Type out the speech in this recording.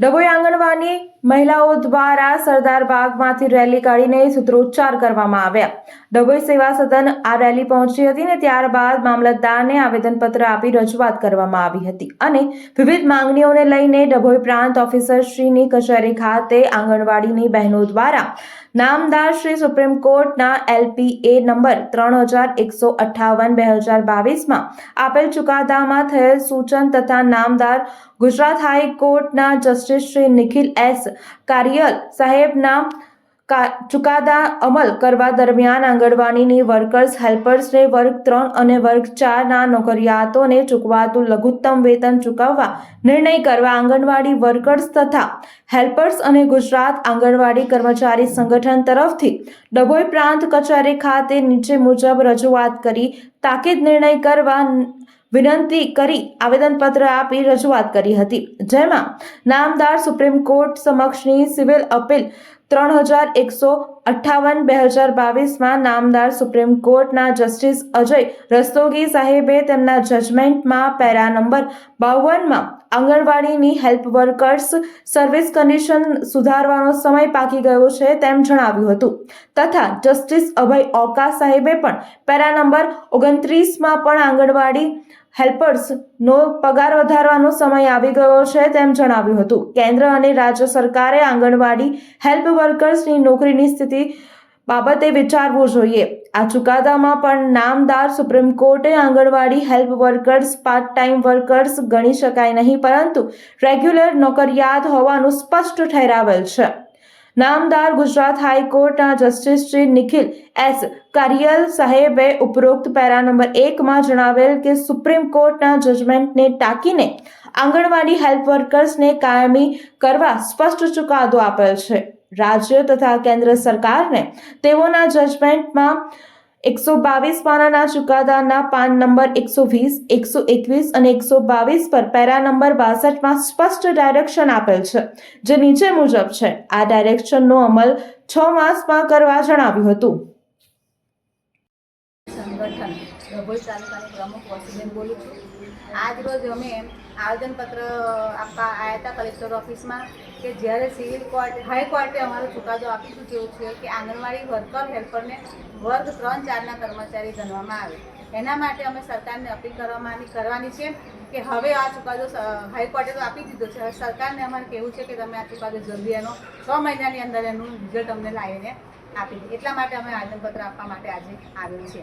ડભોઈ આંગણવાડી મહિલાઓ દ્વારા સરદાર બાગમાંથી રેલી કાઢીને સૂત્રોચ્ચાર કરવામાં આવ્યા. ડભોઈ સેવા સદન આ રેલી પહોંચી હતી ને ત્યારબાદ મામલતદારને આવેદનપત્ર આપી રજૂઆત કરવામાં આવી હતી અને વિવિધ માંગણીઓને લઈને ડભોઈ પ્રાંત ઓફિસરશ્રીની કચેરી ખાતે આંગણવાડીની બહેનો દ્વારા નામદાર શ્રી સુપ્રીમ કોર્ટના એલપીએ નંબર ત્રણ હજાર એકસો અઠ્ઠાવન બે હજાર બાવીસમાં આપેલ ચુકાદામાં થયેલ સૂચન તથા નામદાર ગુજરાત હાઈકોર્ટના જસ્ટિસ શ્રી નિખિલ એસ કારિયલ સાહેબના ચુકાદા અમલ કરવા દરમિયાન આંગણવાડીની વર્કર્સ, હેલ્પર્સને વર્ગ ત્રણ અને વર્ગ ચારના નોકરિયાતોને ચૂકવાતું લઘુત્તમ વેતન ચૂકવવા નિર્ણય કરવા આંગણવાડી વર્કર્સ તથા હેલ્પર્સ અને ગુજરાત આંગણવાડી કર્મચારી સંગઠન તરફથી ડભોઈ પ્રાંત કચેરી ખાતે નીચે મુજબ રજૂઆત કરી તાકીદ નિર્ણય કરવા વિનંતી કરી આવેદનપત્ર આપી રજૂઆત કરી હતી. જેમાં નામદાર સુપ્રીમ કોર્ટ સમક્ષની સિવિલ અપીલ ત્રણ હજાર એકસો અઠ્ઠાવન, બે હજાર બાવીસમાં નામદાર સુપ્રીમ કોર્ટના જસ્ટિસ અજય રસ્તોગી સાહેબે તેમના જજમેન્ટમાં પેરા નંબર બાવનમાં આંગણવાડીની હેલ્પ વર્કર્સ સર્વિસ કન્ડિશન સુધારવાનો સમય પાકી ગયો છે તેમ જણાવ્યું હતું. તથા જસ્ટિસ અભય ઓકા સાહેબે પણ પેરા નંબર ઓગણત્રીસમાં પણ આંગણવાડી હેલ્પર્સનો પગાર વધારવાનો સમય આવી ગયો છે તેમ જણાવ્યું હતું. કેન્દ્ર અને રાજ્ય સરકારે આંગણવાડી હેલ્પ વર્કર્સની નોકરીની સ્થિતિ બાબતે વિચારવું જોઈએ. આ ચુકાદામાં પણ નામદાર સુપ્રીમ કોર્ટે anganwadi help workers part time workers ગણી શકાય નહીં, પરંતુ રેગ્યુલર નોકરિયાત હોવાનું સ્પષ્ટ ઠેરાવેલ છે. નામદાર ગુજરાત હાઈકોર્ટના જસ્ટિસ શ્રી નિખિલ એસ. કારિયલ સાહેબે ઉપરોક્ત પેરા નંબર એકમાં જણાવેલ કે સુપ્રીમ કોર્ટના જજમેન્ટને ટાંકીને આંગણવાડી હેલ્પ વર્કર્સને કાયમી કરવા સ્પષ્ટ ચુકાદો આપેલ છે. રાજ્ય તથા કેન્દ્ર સરકારને તેઓના જજમેન્ટમાં એકસો બાવીસ પાનાના ચુકાદાના પાન નંબર એકસો વીસ, એકસો એકવીસ અને એકસો બાવીસ પર પેરા નંબર બાસઠમાં સ્પષ્ટ ડાયરેક્શન આપેલ છે, જે નીચે મુજબ છે. આ ડાયરેક્શનનો અમલ છ માસમાં કરવા જણાવ્યું હતું. સંગઠન ડભોઈ તાલુકાની પ્રમુખ વસીબેન બોલું છું. આજરોજ અમે આવેદનપત્ર આપવા આવ્યા હતા કલેક્ટર ઓફિસમાં કે જ્યારે સિવિલ કોર્ટ હાઈકોર્ટે અમારો ચુકાદો આપી ચૂક્યો છે કે આંગણવાડી વર્કર, હેલ્પરને વર્ગ ત્રણ ચારના કર્મચારી ગણવામાં આવે. એના માટે અમે સરકારને અપીલ કરવાની કરવાની છે કે હવે આ ચુકાદો હાઈકોર્ટે તો આપી દીધો છે. સરકારને અમારે કહેવું છે કે તમે આ ચુકાદો જલ્દી એનો છ મહિનાની અંદર એનું રિઝલ્ટ અમને લાવીને આપી એટલા માટે અમે આવેદનપત્ર આપવા માટે આજે આવ્યું છે